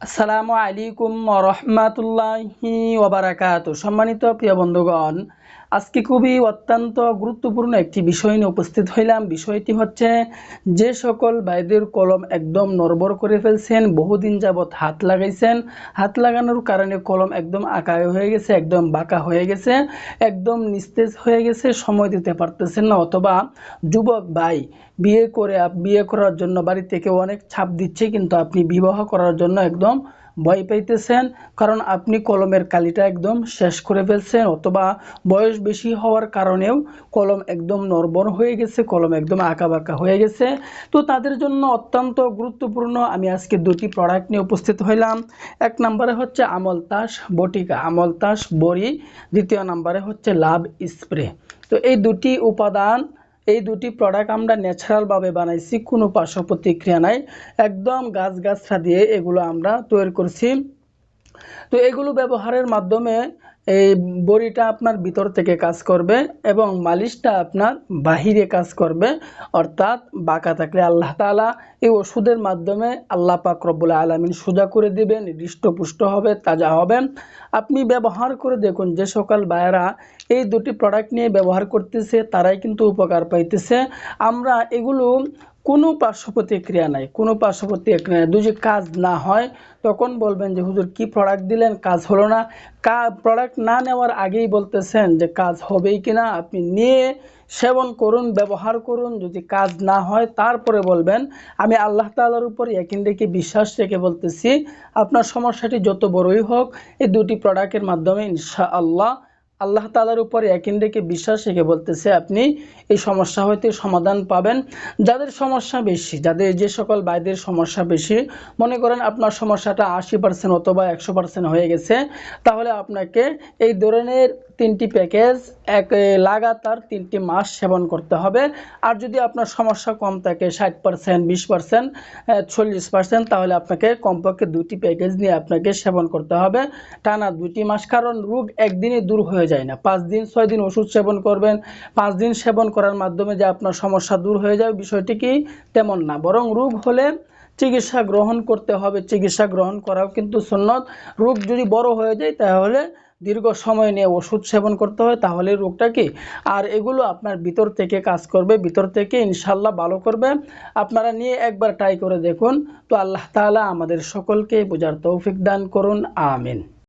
আসসালামু আলাইকুম রহমাতুল্লাহি ওবারাকাত সম্মানিত প্রিয় বন্ধুগণ আজকে খুবই অত্যন্ত গুরুত্বপূর্ণ একটি বিষয় নিয়ে উপস্থিত হইলাম। বিষয়টি হচ্ছে, যে সকল ভাইদের কলম একদম নরবর করে ফেলছেন, বহুদিন যাবৎ হাত লাগাইছেন। হাত লাগানোর কারণে কলম একদম আঁকায় হয়ে গেছে, একদম বাঁকা হয়ে গেছে, একদম নিস্তেজ হয়ে গেছে, সময় দিতে পারতেছেন না। অথবা যুবক ভাই বিয়ে করে বিয়ে করার জন্য বাড়ি থেকে অনেক ছাপ দিচ্ছে, কিন্তু আপনি বিবাহ করার জন্য একদম ভয় পাইতেছেন, কারণ আপনি কলমের কালিটা একদম শেষ করে ফেলছেন, অথবা বয়স বেশি হওয়ার কারণেও কলম একদম নরবর হয়ে গেছে, কলম একদম আঁকা বাঁকা হয়ে গেছে। তো তাদের জন্য অত্যন্ত গুরুত্বপূর্ণ আমি আজকে দুটি প্রোডাক্ট নিয়ে উপস্থিত হইলাম। এক নম্বরে হচ্ছে আমল তাস বটিকা, আমল তাস বড়ি। দ্বিতীয় নম্বরে হচ্ছে লাভ স্প্রে। তো এই দুটি উপাদান এই দুটি প্রোডাক্ট আমরা ন্যাচারালভাবে বানাইছি, কোনো পার্শ্ব প্রতিক্রিয়া নাই। একদম গাছ গাছরা দিয়ে এগুলো আমরা তৈরি করছি। তো এগুলো ব্যবহারের মাধ্যমে এই বড়িটা আপনার ভিতর থেকে কাজ করবে এবং মালিশটা আপনার বাহিরে কাজ করবে, অর্থাৎ বাঁকা থাকলে আল্লাহ তালা এই ওষুধের মাধ্যমে আল্লাহ পাক রব্বুল আলমিন সোজা করে দিবেন, হৃষ্টপুষ্ট হবে, তাজা হবে। আপনি ব্যবহার করে দেখুন, যে সকল ভাইয়েরা এই দুটি প্রোডাক্ট নিয়ে ব্যবহার করতেছে, তারাই কিন্তু উপকার পাইতেছে। আমরা এগুলো কোনো পার্শ্ব প্রতিক্রিয়া নাই, কোনো পার্শ্ব প্রতিক্রিয়া নাই। যদি কাজ না হয়, তখন বলবেন যে, হুজুর, কি প্রোডাক্ট দিলেন? কাজ হলো না। কা প্রোডাক্ট না নেওয়ার আগেই বলতেছেন যে, কাজ হবেই কিনা? আপনি নিয়ে সেবন করুন, ব্যবহার করুন। যদি কাজ না হয়, তারপরে বলবেন। আমি আল্লাহ তাআলার উপর একিন রেখে বিশ্বাস রেখে বলতেছি, আপনার সমস্যাটি যত বড়ই হোক, এই দুটি প্রোডাক্টের মাধ্যমে ইনশাআল্লাহ আল্লাহ তালার উপরে একিন রেখে বিশ্বাস রেখে বলতেছে, আপনি এই সমস্যা হইতে সমাধান পাবেন। যাদের সমস্যা বেশি, যাদের যে সকল বাইদের সমস্যা বেশি, মনে করেন আপনার সমস্যাটা আশি পার্সেন্ট অথবা একশো পার্সেন্ট হয়ে গেছে, তাহলে আপনাকে এই ধরনের তিনটি প্যাকেজ, এক লাগাতার তিনটি মাস সেবন করতে হবে। আর যদি আপনার সমস্যা কম থাকে, ষাট পার্সেন্ট বিশ পার্সেন্ট চল্লিশ পার্সেন্ট তাহলে আপনাকে কমপক্ষে দুটি প্যাকেজ নিয়ে আপনাকে সেবন করতে হবে। টানা দুটি মাস, কারণ রোগ একদিনে দূর হয়ে যায় না। পাঁচ দিন, ছয় দিন ওষুধ সেবন করবেন। পাঁচ দিন সেবন করার মাধ্যমে যে আপনার সমস্যা দূর হয়ে যাবে বিষয়টি কি? তেমন না। বরং রোগ হলে চিকিৎসা গ্রহণ করতে হবে, চিকিৎসা গ্রহণ করাও কিন্তু সুন্নত। রোগ যদি বড় হয়ে যায়, তাহলে দীর্ঘ সময় নিয়ে ওষুধ সেবন করতে হয়, তাহলে রোগটা কি? আর এগুলো আপনার ভিতর থেকে কাজ করবে, ভিতর থেকে ইনশাল্লাহ ভালো করবে। আপনারা নিয়ে একবার ট্রাই করে দেখুন। তো আল্লাহ তালা আমাদের সকলকে বোঝার তৌফিক দান করুন, আমিন।